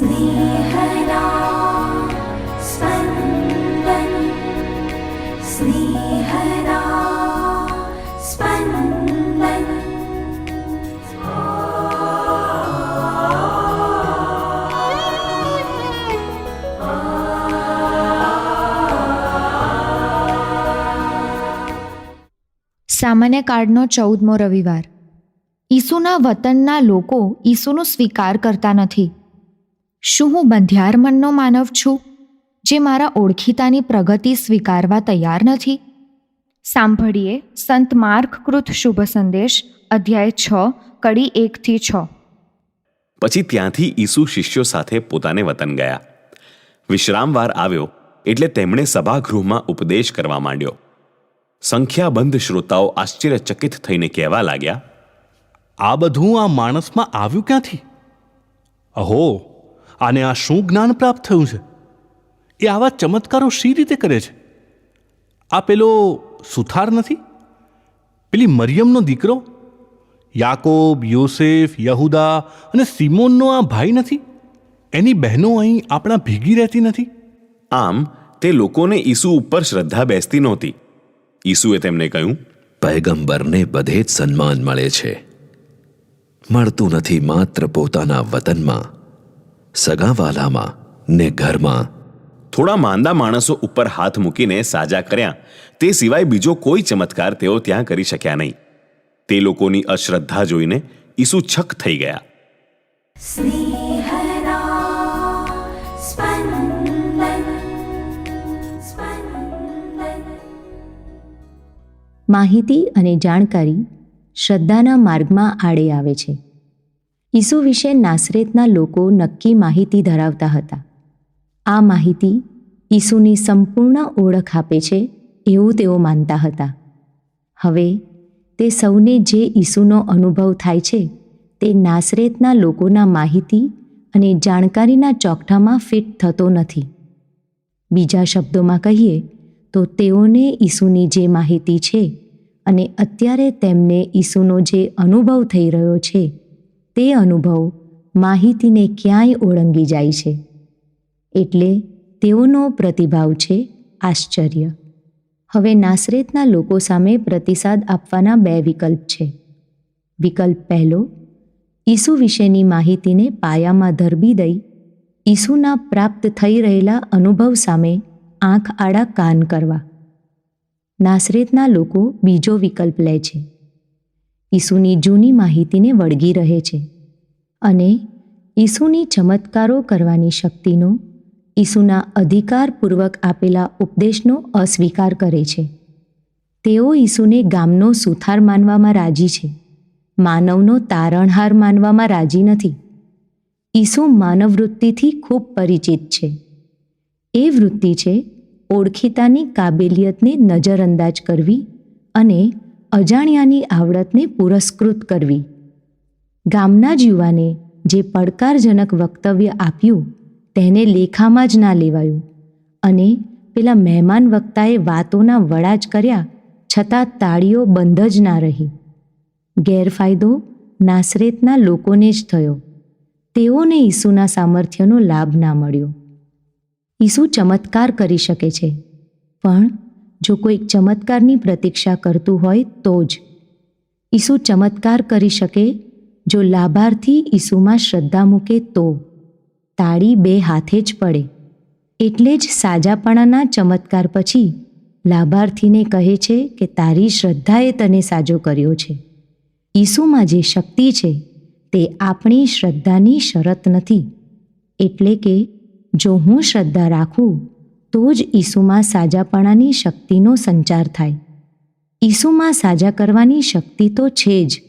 स्नेहदा स्पन्दन् स्नेहदा स्पन्दन् સામાન્ય કાર્ડનો ચૌદમો રવિવાર ઈસુના વતનના લોકો ઈસુનો સ્વીકાર કરતા નથી શું હું બંધિયાર મનનો માનવ છું જે મારા ઓળખીતાની પ્રગતિ સ્વીકારવા તૈયાર નથી? સાંભળીએ સંત માર્ક કૃત શુભ સંદેશ અધ્યાય છ કડી એકથી છ. પછી ત્યાંથી ઈસુ શિષ્યો સાથે પોતાને વતન ગયા. વિશ્રામવાર આવ્યો એટલે તેમણે સભાગૃહમાં ઉપદેશ કરવા માંડ્યો. સંખ્યાબંધ શ્રોતાઓ આશ્ચર્યચકિત થઈને કહેવા લાગ્યા આ બધું આ માણસમાં આવ્યું ક્યાંથી? અહો આને આ શું જ્ઞાન પ્રાપ્ત થયું છે? એ આવા ચમત્કારો શી રીતે કરે છે? આ પેલો સુથાર નથી? પેલી મરિયમનો દીકરો? યાકોબ યોસેફ યહુદા અને સિમોનનો આ ભાઈ નથી? એની બહેનો અહીં આપણા ભેગી રહેતી નથી? આમ તે લોકોને ઈસુ ઉપર શ્રદ્ધા બેસતી નહોતી. ઈસુએ તેમને કહ્યું પૈગંબરને બધે જ સન્માન મળે છે. મળતું નથી માત્ર પોતાના વતનમાં સગાવાલામાં ને ઘરમાં. થોડા માંદા માણસો ઉપર હાથ મૂકીને સાજા કર્યા. તે સિવાય બીજો કોઈ ચમત્કાર તેઓ ત્યાં કરી શક્યા નહીં. તે લોકોની અશ્રદ્ધા જોઈને ઈસુ છક થઈ ગયા. માહિતી અને જાણકારી શ્રદ્ધાના માર્ગમાં આડે આવે છે. ઈસુ વિશે નાસરેતના લોકો નક્કી માહિતી ધરાવતા હતા. આ માહિતી ઈસુની સંપૂર્ણ ઓળખ આપે છે એવું તેઓ માનતા હતા. હવે તે સૌને જે ઈસુનો અનુભવ થાય છે તે નાસરેતના લોકોના માહિતી અને જાણકારીના ચોકઠામાં ફિટ થતો નથી. બીજા શબ્દોમાં કહીએ તો તેઓને ઈસુની જે માહિતી છે અને અત્યારે તેમને ઈસુનો જે અનુભવ થઈ રહ્યો છે તે અનુભવ માહિતીને ક્યાંય ઓળંગી જાય છે. એટલે તેઓનો પ્રતિભાવ છે આશ્ચર્ય. હવે નાસરેતના લોકો સામે પ્રતિસાદ આપવાના બે વિકલ્પ છે. વિકલ્પ પહેલો, ઈસુ વિશેની માહિતીને પાયામાં ધરબી દઈ ઈસુના પ્રાપ્ત થઈ રહેલા અનુભવ સામે આંખ આડા કાન કરવા. નાસરેતના લોકો બીજો વિકલ્પ લે છે. ઈસુની જૂની માહિતીને વળગી રહે છે અને ઈસુની ચમત્કારો કરવાની શક્તિનો, ઈસુના અધિકારપૂર્વક આપેલા ઉપદેશનો અસ્વીકાર કરે છે. તેઓ ઈસુને ગામનો સુથાર માનવામાં રાજી છે. માનવનો તારણહાર માનવામાં રાજી નથી. ઈસુ માનવવૃત્તિથી ખૂબ પરિચિત છે. એ વૃત્તિ છે ઓળખીતાની કાબેલિયતને નજરઅંદાજ કરવી અને અજાણ્યાની આવડતને પુરસ્કૃત કરવી. ગામના જ યુવાને જે પડકારજનક વક્તવ્ય આપ્યું, તેને લેખામાં જ ના લેવાયું. અને પેલા મહેમાન વક્તાએ વાતોના વડા જ કર્યા, છતાં તાળીઓ બંધ જ ના રહી. ગેરફાયદો નાસરેતના લોકોને જ થયો. તેઓને ઈસુના સામર્થ્યનો લાભ ના મળ્યો. ઈસુ ચમત્કાર કરી શકે છે. પણ જો કોઈક ચમત્કારની પ્રતીક્ષા કરતું હોય તો જ. ઈસુ ચમત્કાર કરી શકે, જો લાભાર્થી ઈસુમાં શ્રદ્ધા મૂકે તો. તાળી બે હાથે જ પડે. એટલે જ સાજાપણાના ચમત્કાર પછી લાભાર્થીને કહે છે કે તારી શ્રદ્ધાએ તને સાજો કર્યો છે. ઈસુમાં જે શક્તિ છે, તે આપણી શ્રદ્ધાની શરત નથી. એટલે કે, જો હું શ્રદ્ધા રાખું તો જ ઈસુમાં સાજાપણાની શક્તિનો સંચાર થાય. ઈસુમાં સાજા કરવાની શક્તિ તો છે જ.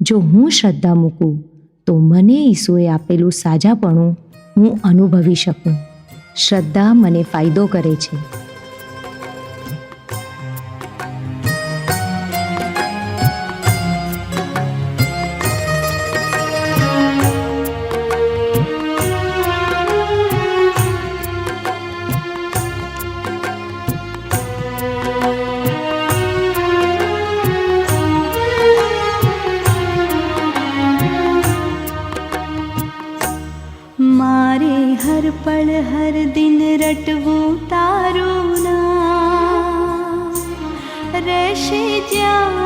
જો હું શ્રદ્ધા મૂકું, તો મને ઈસુએ આપેલું સાજાપણું હું અનુભવી શકું. શ્રદ્ધા મને ફાયદો કરે છે. टव तारुण। रशि ज्या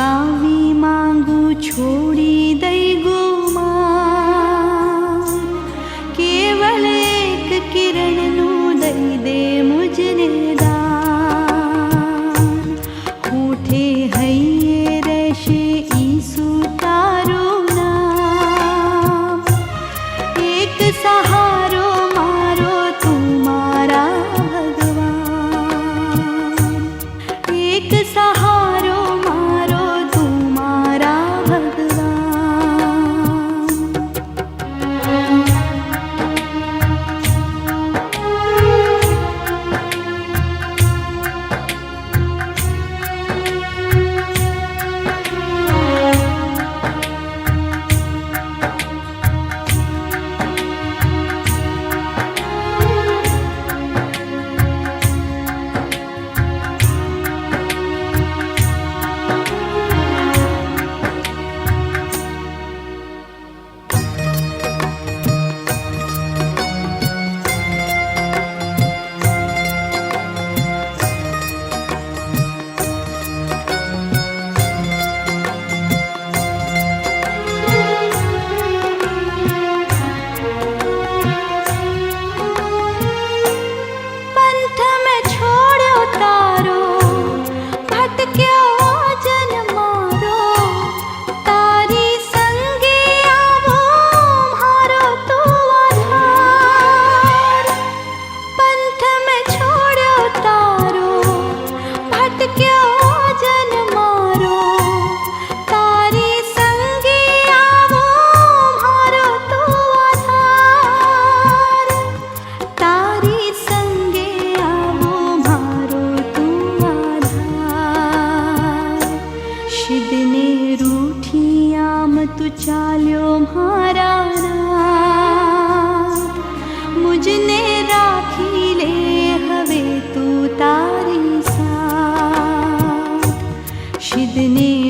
કાવી માંગુ છોડી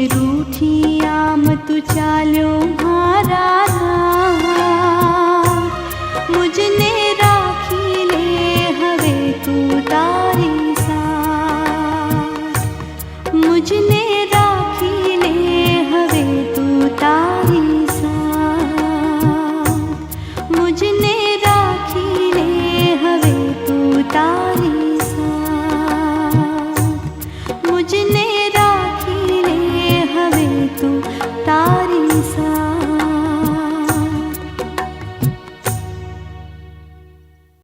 रूठी ूिया मु चालो मुझने